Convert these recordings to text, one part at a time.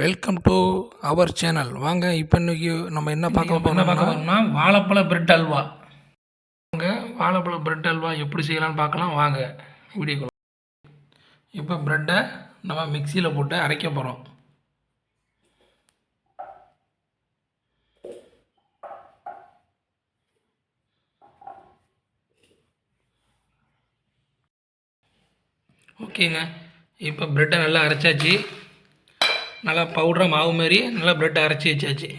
Welcome to our channel வாங்க இப்போ இன்னைக்கு நம்ம என்ன பார்க்க என்ன பார்க்க போகிறோம்னா வாழைப்பழ பிரெட் அல்வா. வாங்க வாழைப்பழ பிரெட் அல்வா எப்படி செய்யலாம்னு பார்க்கலாம். வாங்க வீடியோக்குள்ள இப்போ ப்ரெட்டை நம்ம மிக்சியில் போட்டு அரைக்க போகிறோம் ஓகேங்க. இப்போ ப்ரெட்டை நல்லா அரைச்சாச்சு. நல்லா பவுடராக மாவு மாதிரி நல்லா ப்ரெட்டை அரைச்சி வச்சாச்சு.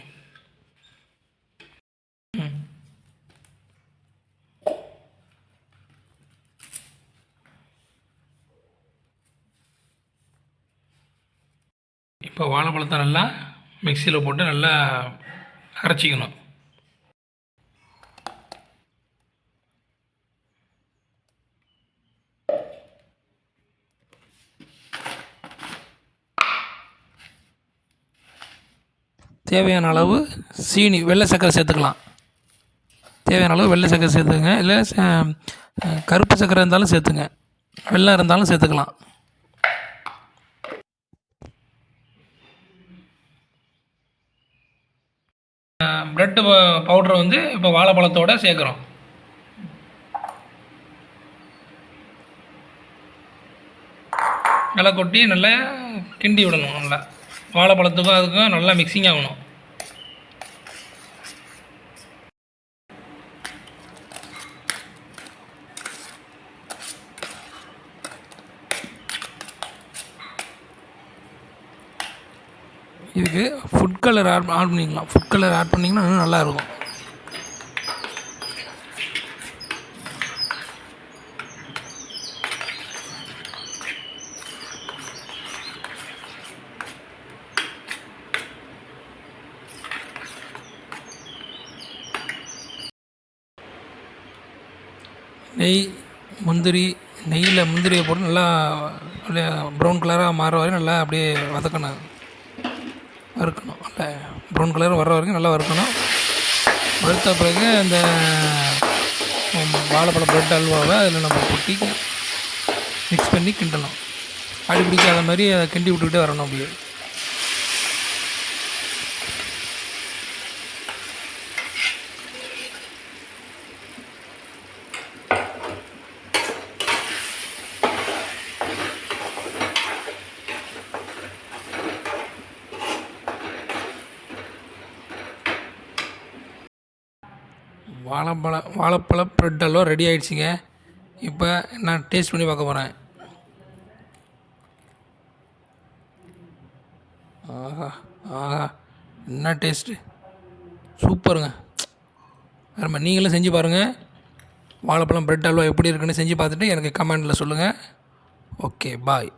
இப்போ வாழைப்பழத்தை நல்லா மிக்சியில் போட்டு நல்லா அரைச்சிக்கணும். தேவையான அளவு சீனி வெள்ளை சர்க்கரை சேர்த்துக்கலாம். தேவையான அளவு வெள்ளை சர்க்கரை சேர்த்துங்க. இல்லை கருப்பு சர்க்கரை இருந்தாலும் சேர்த்துங்க. வெள்ளம் இருந்தாலும் சேர்த்துக்கலாம். ப்ரெட்டு பவுடரை வந்து இப்போ வாழைப்பழத்தோட சேர்க்குறோம். நல்லா கொட்டி நல்லா கிண்டி விடணும் நல்லா. வாழைப்பழத்துக்கும் அதுக்கும் நல்லா மிக்சிங் ஆகணும். இதுக்கு ஃபுட் கலர் ஆட் ஆட் பண்ணிக்கலாம் ஃபுட் கலர் ஆட் பண்ணிங்கன்னா இன்னும் நல்லாயிருக்கும். நெய் முந்திரி நெய்யில் முந்திரியை போட்டு நல்லா அப்படியே ப்ரௌன் கலராக மாற வரையும் நல்லா அப்படியே வதக்கணும். வறுக்கணும். அந்த ப்ரௌன் கலர் வர்ற வரைக்கும் நல்லா வறுக்கணும். வறுத்த பிறகு அந்த வாழைப்பழம் வாழைப்பழ பிரெட் அல்வாவை அதில் நம்ம கொட்டி மிக்ஸ் பண்ணி கிண்டணும் அடி பிடிக்காத மாதிரி அதை கிண்டி விட்டுக்கிட்டே வரணும் அப்படியே. வாழைப்பழம் வாழைப்பழம் ப்ரெட் அல்வா ரெடி ஆகிடுச்சிங்க இப்போ நான் டேஸ்ட் பண்ணி பார்க்க போகிறேன் ஆஹா ஆஹா என்ன டேஸ்ட்டு சூப்பருங்க. வேறு நீங்களும் செஞ்சு பாருங்கள் வாழைப்பழம் ப்ரெட் அல்வா எப்படி இருக்குன்னு செஞ்சு பார்த்துட்டு எனக்கு கமெண்டில் சொல்லுங்கள் ஓகே பாய்